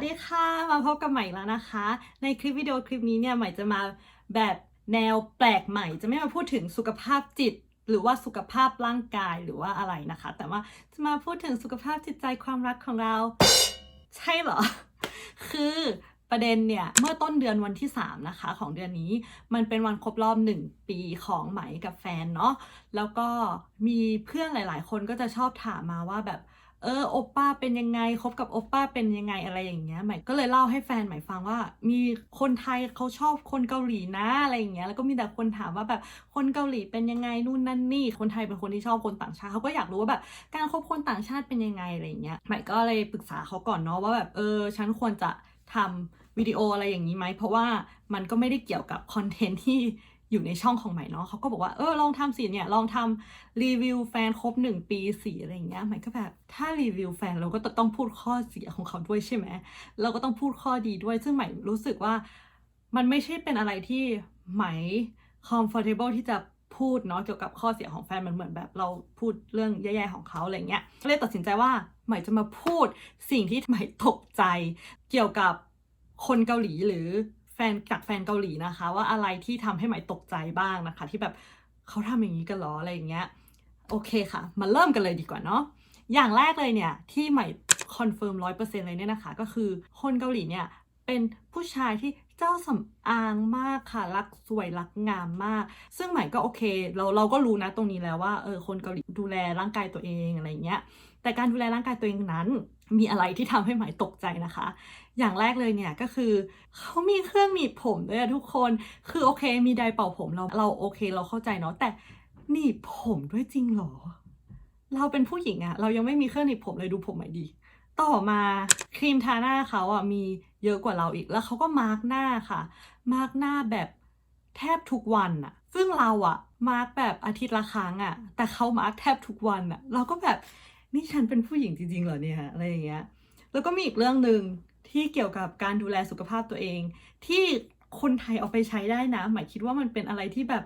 วัสดีค่ะ มาพบกับใหม่แล้วนะคะ ในคลิปวิดีโอคลิปนี้เนี่ยใหม่จะมาแบบแนวแปลกใหม่ จะไม่มาพูดถึงสุขภาพจิต หรือว่าสุขภาพร่างกายหรือว่าอะไรนะคะ แต่ว่าจะมาพูดถึงสุขภาพจิตใจความรักของเรา ใช่เหรอ คือประเด็นเนี่ยเมื่อต้นเดือนวันที่ 3 นะคะ ของเดือนนี้มันเป็นวันครบรอบ 1 ปีของไหมกับแฟนเนาะแล้วก็มีเพื่อนหลาย ๆ คนก็จะชอบถามมาว่าแบบ เออโอปป้าเป็นยังไงคบกับโอปป้าเป็นยังไงอะไรอย่างเงี้ยใหม่ก็เลยเล่าให้แฟนใหม่ฟังว่า มีคนไทยเขาชอบคนเกาหลีนะอะไรอย่างเงี้ยแล้วก็มีแต่คนถามว่าแบบคนเกาหลีเป็นยังไงนู่นนั่นนี่ คนไทยเป็นคนที่ชอบคนต่างชาติเขาก็อยากรู้ว่าแบบการคบคนต่างชาติเป็นยังไงอะไรอย่างเงี้ยใหม่ก็เลยปรึกษาเขาก่อนเนาะว่าแบบเออฉันควรจะทำวิดีโออะไรอย่างนี้ไหมเพราะว่ามันก็ไม่ได้เกี่ยวกับคอนเทนต์ที่ อยู่ในช่องของใหม่เนาะเขาก็บอกว่าเออลองทำสิเนี่ยลองทำรีวิวแฟนครบหนึ่งปีสีอะไรอย่างเงี้ยใหม่ก็แบบถ้ารีวิวแฟนเราก็ต้องพูดข้อเสียของเขาด้วยใช่ไหมเราก็ต้องพูดข้อดีด้วย ซึ่งใหม่รู้สึกว่ามันไม่ใช่เป็นอะไรที่ใหม่ comfortable ที่จะพูดเนาะเกี่ยวกับข้อเสียของแฟนมันเหมือนแบบเราพูดเรื่องแย่ๆของเขาอะไรเงี้ยเลยตัดสินใจว่าใหม่จะมาพูดสิ่งที่ใหม่ตกใจ เกี่ยวกับคนเกาหลีหรือ แฟนจากแฟนเกาหลีนะคะ ว่าอะไรที่ทำให้ใหม่ตกใจบ้างนะคะ ที่แบบเขาทำอย่างนี้กันหรออะไรอย่างเงี้ยโอเคค่ะ มาเริ่มกันเลยดีกว่าเนาะอย่างแรกเลยเนี่ยที่ใหม่คอนเฟิร์มร้อยเปอร์เซ็นต์เลยเนี่ยนะคะ ก็คือคนเกาหลีเนี่ยเป็นผู้ชายที่เจ้าสำอางมากค่ะ รักสวยรักงามมาก ซึ่งใหม่ก็โอเค เราเราก็รู้นะตรงนี้แล้วว่าเออคนเกาหลีดูแลร่างกายตัวเองอะไรเงี้ยแต่การดูแลร่างกายตัวเองนั้น มีอะไรที่ทำให้หม่ตกใจนะคะ อย่างแรกเลยเนี่ยก็คือเขามีเครื่องหนีบผมด้วยทุกคน คือโอเค มีไดร์เป่าผมเราเราโอเคเราเข้าใจเนาะแต่หนีบผมด้วยจริงเหรอ เราเป็นผู้หญิงอะเรายังไม่มีเครื่องหนีบผมเลยดูผมหม่ดี ต่อมาครีมทาหน้าเขาอะมีเยอะกว่าเราอีกแล้วเขาก็มาร์กหน้าค่ะ มาร์กหน้าแบบแทบทุกวันอะซึ่งเราอะมาร์กแบบอาทิตย์ละครั้งอะแต่เขามาร์กแทบทุกวันอะเราก็แบบ นี่ฉันเป็นผู้หญิงจริงๆเหรอเนี่ยอะไรอย่างเงี้ยแล้วก็มีอีกเรื่องหนึ่งที่เกี่ยวกับการดูแลสุขภาพตัวเอง ที่คนไทยเอาไปใช้ได้นะ หมายคิดว่ามันเป็นอะไรที่แบบ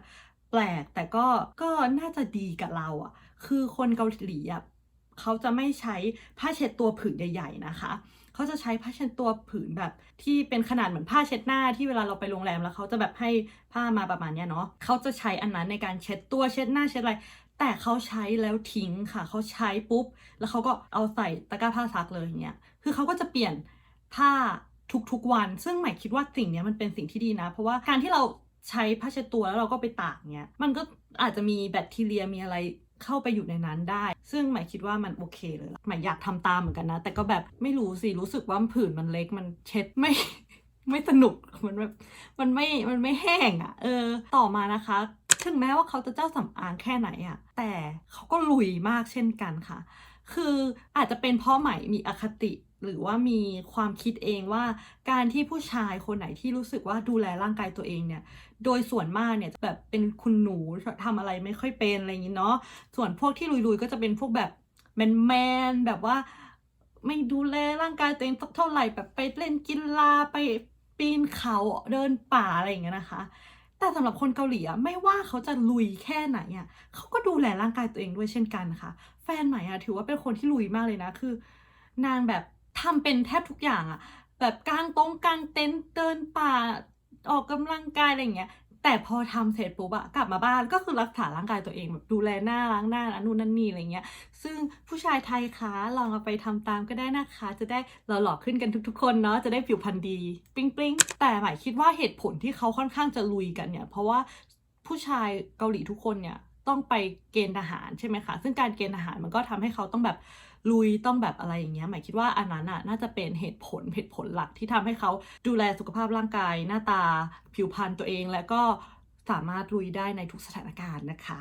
แปลก แต่ก็ก็น่าจะดีกับเราอะ่ะ คือคนเกาหลีอะเขาจะไม่ใช้ผ้าเช็ดตัวผืนใหญ่ ๆ นะคะ เขาจะใช้ผ้าเช็ดตัวผืนแบบ ที่เป็นขนาดเหมือนผ้าเช็ดหน้าที่เวลาเราไปโรงแรมแล้วเขาจะแบบให้ผ้ามาประมาณเนี้ยเนาะเขาจะใช้อันนั้นในการเช็ดตัวเช็ดหน้าเช็ดอะไร แต่เขาใช้แล้วทิ้งค่ะ เขาใช้ปุ๊บ แล้วเขาก็เอาใส่ตะกร้าผ้าซักเลยอย่างเงี้ย คือเขาก็จะเปลี่ยนผ้าทุกๆวัน ซึ่งหมายคิดว่าสิ่งนี้มันเป็นสิ่งที่ดีนะ เพราะว่าการที่เราใช้ผ้าเช็ดตัวแล้วเราก็ไปตากเนี้ย มันก็อาจจะมีแบคทีเรียมีอะไรเข้าไปอยู่ในนั้นได้ ซึ่งหมายคิดว่ามันโอเคเลยล่ะหมายอยากทำตามเหมือนกันนะ แต่ก็แบบไม่รู้สิ รู้สึกว่าผื่นมันเล็ก มันเช็ดไม่ ไม่สนุก มันแบบ มันไม่ มันไม่แห้งอะ่ะ เออ ต่อมานะคะ ถึงแม้ว่าเขาจะเจ้าสำอางแค่ไหนอะแต่เขาก็ลุยมากเช่นกันค่ะ คืออาจจะเป็นเพราะใหม่มีอคติหรือว่ามีความคิดเองว่าการที่ผู้ชายคนไหนที่รู้สึกว่าดูแลร่างกายตัวเองเนี่ย โดยส่วนมากเนี่ยแบบเป็นคุณหนูทำอะไรไม่ค่อยเป็นอะไรอย่างนี้เนาะส่วนพวกที่ลุยๆก็จะเป็นพวกแบบแมนๆแบบว่า ไม่ดูแลร่างกายตัวเองเท่าไหร่แบบไปเล่นกีฬาไปปีนเขาเดินป่าอะไรอย่างเงี้ยนะคะ แต่สำหรับคนเกาหลีอะไม่ว่าเขาจะลุยแค่ไหนอะเขาก็ดูแลร่างกายตัวเองด้วยเช่นกันค่ะ แฟนใหม่อะถือว่าเป็นคนที่ลุยมากเลยนะคือ นางแบบทำเป็นแทบทุกอย่างอะแบบกางตรงกางเต็นท์เดินป่าออกกำลังกายอะไรอย่างเงี้ย แต่พอทำเสร็จปุ๊บอะกลับมาบ้านก็คือรักษาร่างกายตัวเองแบบดูแลหน้าล้างหน้านู่นนั่นนี่อะไรเงี้ย ซึ่งผู้ชายไทยคะลองเอาไปทำตามก็ได้นะคะ จะได้หล่อๆขึ้นกันทุกๆ คนเนาะจะได้ผิวพรรณดีปิ๊งปิ๊งแต่หมายคิดว่าเหตุผลที่เขาค่อนข้างจะลุยกันเนี่ย เพราะว่าผู้ชายเกาหลีทุกคนเนี่ยต้องไปเกณฑ์ทหารใช่ไหมคะ ซึ่งการเกณฑ์ทหารมันก็ทำให้เขาต้องแบบ ลุยต้องแบบอะไรอย่างเงี้ยหมายคิดว่าอันนั้นอะน่าจะเป็นเหตุผลเหตุผลหลักที่ทำให้เขาดูแลสุขภาพร่างกาย หน้าตา ผิวพรรณตัวเอง และก็สามารถลุยได้ในทุกสถานการณ์นะคะ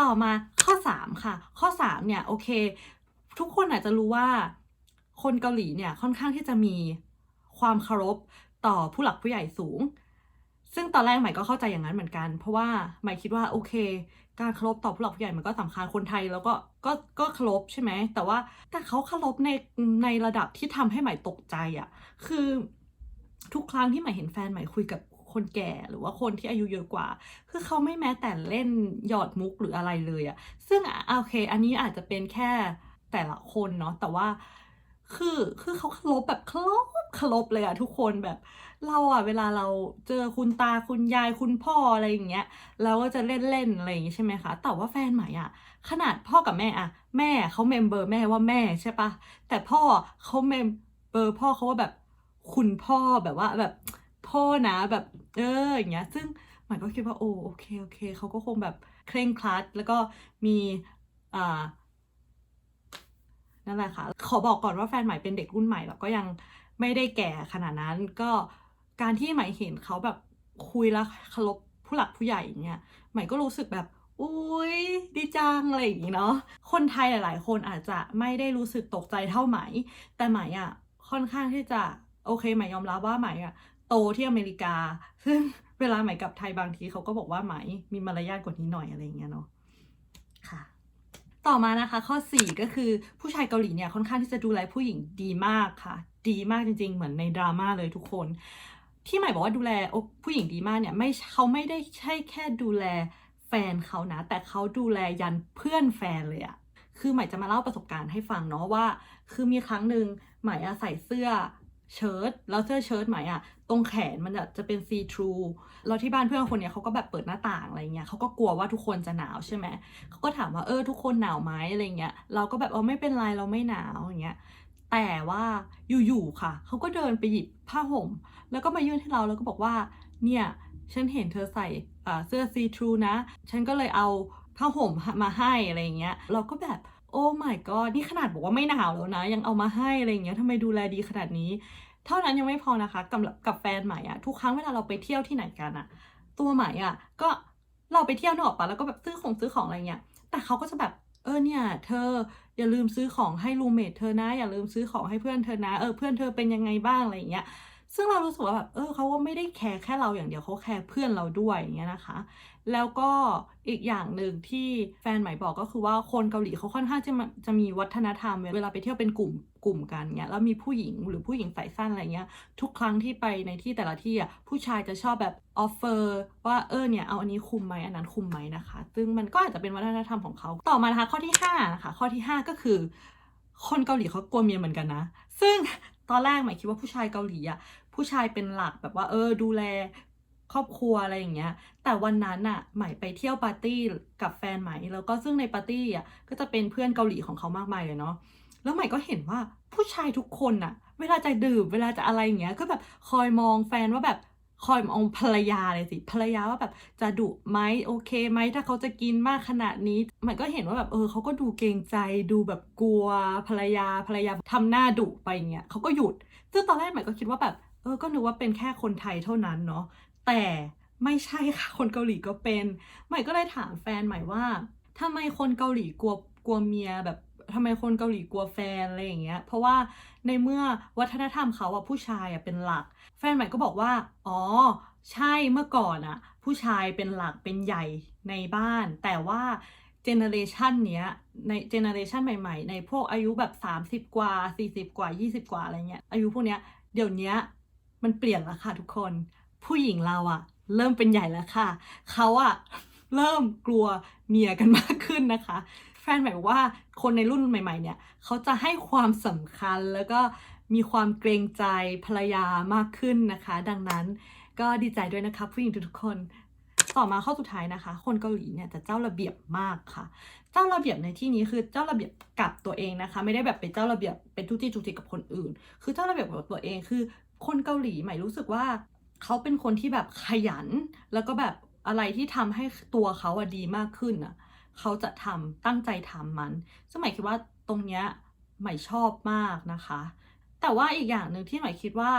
ต่อมาข้อ 3 ค่ะ ข้อ 3 เนี่ย โอเค ทุกคนอาจจะรู้ว่าคนเกาหลีเนี่ยค่อนข้างที่จะมีความเคารพต่อผู้หลักผู้ใหญ่สูง ซึ่งตอนแรกใหม่ก็เข้าใจอย่างนั้นเหมือนกัน เพราะว่าใหม่คิดว่าโอเค การเคารพต่อผู้หลักผู้ใหญ่มันก็สำคัญคนไทยแล้วก็ก็ก็เคารพใช่ไหมแต่ว่าแต่เขาเคารพในในระดับที่ทำให้ใหม่ตกใจอะ่ะคือทุกครั้งที่ใหม่เห็นแฟนใหม่คุยกับคนแก่หรือว่าคนที่อายุเยอะกว่า คือเขาไม่แม้แต่เล่นหยอดมุกหรืออะไรเลยอะซึ่งอะโอเค อันนี้อาจจะเป็นแค่แต่ละคนเนาะแต่ว่า คือคือเขาเคารพแบบเคารพเคารพเลยอะทุกคนแบบเราอะเวลาเราเจอคุณตาคุณยายคุณพ่ออะไรอย่างเงี้ยเราก็จะเล่นเล่นอะไรอย่างงี้ใช่ไหมคะแต่ว่าแฟนใหม่อะขนาดพ่อกับแม่อะแม่เขาเมมเบอร์แม่ว่าแม่ใช่ปะแต่พ่อเขาเมมเบอร์พ่อเขาว่าแบบคุณพ่อแบบว่าแบบพ่อนะแบบเอออย่างเงี้ย ซึ่งหม่ก็คิดว่าโอ้โอเคโอเคเขาก็คงแบบเคร่งครัดแล้วก็มีอ่า นั่นแหละค่ะ ขอบอกก่อนว่าแฟนใหม่เป็นเด็กรุ่นใหม่แล้วก็ยังไม่ได้แก่ขนาดนั้นก็การที่ใหม่เห็นเขาแบบคุยแล้วเคารพผู้หลักผู้ใหญ่อย่างเงี้ยใหม่ก็รู้สึกแบบอุ้ยดีจังอะไรอย่างงี้เนาะคนไทยหลาย ๆ คนอาจจะไม่ได้รู้สึกตกใจเท่าไหม แต่ไหมอะค่อนข้างที่จะโอเคไหมยอมรับว่าไหมอะโตที่อเมริกา ซึ่งเวลาไหมกลับไทยบางทีเขาก็บอกว่าไหมมีมารยาทกว่านี้หน่อยอะไรอย่างเงี้ยเนาะค่ะ ต่อมานะคะข้อ 4 ก็คือผู้ชายเกาหลีเนี่ยค่อนข้างที่จะดูแลผู้หญิงดีมากค่ะ ดีมากจริง ๆ เหมือนในดราม่าเลยทุกคน ที่หม่บอกว่าดูแลผู้หญิงดีมากเนี่ยไม่เขาไม่ได้ใช่แค่ดูแลแฟนเขานะ แต่เขาดูแลยันเพื่อนแฟนเลยอะคือหม่จะมาเล่าประสบการณ์ให้ฟังเนาะว่า คือมีครั้งหนึ่งหม่อะใส่เสื้อ เชิ้ตแล้วเสื้อเชิ้ตใหม่อะตรงแขนมันจะเป็นซีทรูแล้วที่บ้านเพื่อนคนเนี้ยเขาก็แบบเปิดหน้าต่างอะไรเงี้ยเขาก็กลัวว่าทุกคนจะหนาวใช่ไหมเขาก็ถามว่าเออทุกคนหนาวไหมอะไรเงี้ยเราก็แบบเออไม่เป็นไรเราไม่หนาวอย่างเงี้ยแต่ว่าอยู่ๆค่ะเขาก็เดินไปหยิบผ้าห่ม แล้วก็มายื่นให้เราแล้วก็บอกว่าเนี่ยฉันเห็นเธอใส่เสื้อซีทรูนะ ฉันก็เลยเอาผ้าห่มมาให้อะไรเงี้ยเราก็แบบ อ้ my god นี่ขนาดบอกว่าไม่หนาวแล้วนะ ยังเอามาให้อะไรอย่างเงี้ยทำไมดูแลดีขนาดนี้ เท่านั้นยังไม่พอนะคะกับกับแฟนใหม่อะทุกครั้งเวลาเราไปเที่ยวที่ไหนกันอะตัวใหม่อะก็เราไปเที่ยวนอกปะแล้วก็แบบซื้อของซื้อของอะไรเงี้ยแต่เขาก็จะแบบเออเนี่ย เธออย่าลืมซื้อของให้รูเมทเธอนะ อย่าลืมซื้อของให้เพื่อนเธอนะ เออเพื่อนเธอเป็นยังไงบ้างอะไรอย่างเงี้ย ซึ่งเรารู้สึกว่าแบบเออเขาก็ไม่ได้แคร์แค่เราอย่างเดียวเขาแคร์เพื่อนเราด้วยอย่างเงี้ยนะคะ แล้วก็อีกอย่างหนึ่งที่แฟนใหม่บอกก็คือว่าคนเกาหลีเขาค่อนข้างจะจะมีวัฒนธรรมเวลาไปเที่ยวเป็นกลุ่มกลุ่มกันเงี้ยแล้วมีผู้หญิงหรือผู้หญิงใส่สั้นอะไรเงี้ยทุกครั้งที่ไปในที่แต่ละที่อะผู้ชายจะชอบแบบออฟเฟอร์ว่าเออเนี่ยเอาอันนี้คุมไหมอันนั้นคุมไหมนะคะ ซึ่งมันก็อาจจะเป็นวัฒนธรรมของเขาต่อมานะคะข้อที่5นะคะข้อที่ 5 ก็คือ คนเกาหลีเขากลัวเมียเหมือนกันนะ ซึ่ง ตอนแรกหมายคิดว่าผู้ชายเกาหลีอะผู้ชายเป็นหลักแบบว่าเออดูแลครอบครัวอะไรอย่างเงี้ย แต่วันนั้นอะใหม่ไปเที่ยวปาร์ตี้กับแฟนใหม่ แล้วก็ซึ่งในปาร์ตี้อะก็จะเป็นเพื่อนเกาหลีของเขามากมายเลยเนาะ แล้วใหม่ก็เห็นว่าผู้ชายทุกคนอะเวลาจะดื่มเวลาจะอะไรอย่างเงี้ย ก็แบบคอยมองแฟนว่าแบบ คอยมองภรรยาเลยสิภรรยาว่าแบบจะดุไหมโอเคไหมถ้าเขาจะกินมากขนาดนี้ใหม่ก็เห็นว่าแบบเออเขาก็ดูเกรงใจดูแบบกลัวภรรยาภรรยาทำหน้าดุไปอย่างเงี้ยเขาก็หยุด ซึ่งตอนแรกใหม่ก็คิดว่าแบบเออก็นึกว่าเป็นแค่คนไทยเท่านั้นเนาะแต่ไม่ใช่ค่ะคนเกาหลีก็เป็น ใหม่ก็เลยถามแฟนใหม่ว่าทำไมคนเกาหลีกลัวกลัวเมียแบบ ทำไมคนเกาหลีกลัวแฟนอะไรอย่างเงี้ย เพราะว่าในเมื่อวัฒนธรรมเขาอะผู้ชายอะเป็นหลัก แฟนใหม่ก็บอกว่า อ๋อ ใช่เมื่อก่อนอะผู้ชายเป็นหลักเป็นใหญ่ในบ้าน แต่ว่าเจเนอเรชันเนี้ยในเจเนอเรชันใหม่ๆ ในพวกอายุแบบ 30 กว่า 40 กว่า 20 กว่าอะไรเงี้ย อายุพวกเนี้ยเดี๋ยวนี้มันเปลี่ยนแล้วค่ะทุกคน ผู้หญิงเราอะเริ่มเป็นใหญ่แล้วค่ะ เขาอะเริ่มกลัวเมียกันมากขึ้นนะคะ แฟนหมายว่าคนในรุ่นใหม่ๆเนี่ยเขาจะให้ความสำคัญแล้วก็มีความเกรงใจภรรยามากขึ้นนะคะ ดังนั้นก็ดีใจด้วยนะคะผู้หญิงทุกๆคนต่อมาข้อสุดท้ายนะคะ คนเกาหลีเนี่ยจะเจ้าระเบียบมากค่ะ เจ้าระเบียบในที่นี้คือเจ้าระเบียบกับตัวเองนะคะ ไม่ได้แบบเป็นเจ้าระเบียบเป็นทุกที่ทุกทีกับคนอื่น คือเจ้าระเบียบกับตัวเองคือ คนเกาหลีใหม่รู้สึกว่าเขาเป็นคนที่แบบขยัน แล้วก็แบบอะไรที่ทำให้ตัวเขาอะดีมากขึ้นอะ เขาจะทำตั้งใจทำมัน ซึ่งหมายคิดว่าตรงเนี้ยหมายชอบมากนะคะ แต่ว่าอีกอย่างหนึ่งที่หมายคิดว่า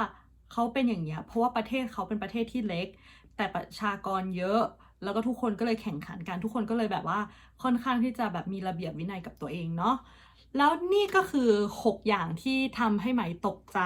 เขาเป็นอย่างเงี้ยเพราะว่าประเทศเขาเป็นประเทศที่เล็ก แต่ประชากรเยอะแล้วก็ทุกคนก็เลยแข่งขันกันทุกคนก็เลยแบบว่าค่อนข้างที่จะแบบมีระเบียบวินัยกับตัวเองเนาะ แล้วนี่ก็คือ 6 อย่างที่ทำให้ไหมตกใจ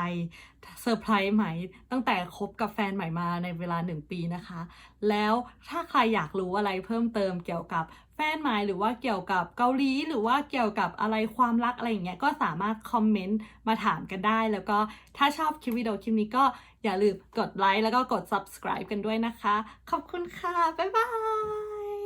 เซอร์ไพรส์ไหมตั้งแต่คบกับแฟนใหม่มาในเวลา 1 ปีนะคะ แล้วถ้าใครอยากรู้อะไรเพิ่มเติมเกี่ยวกับแฟนใหม่หรือว่าเกี่ยวกับเกาหลีหรือว่าเกี่ยวกับอะไรความรักอะไรอย่างเงี้ยก็สามารถคอมเมนต์มาถามกันได้ แล้วก็ถ้าชอบคลิปวิดีโอคลิปนี้ก็อย่าลืมกดไลค์แล้วก็กด subscribe กันด้วยนะคะ ขอบคุณค่ะ บ๊ายบาย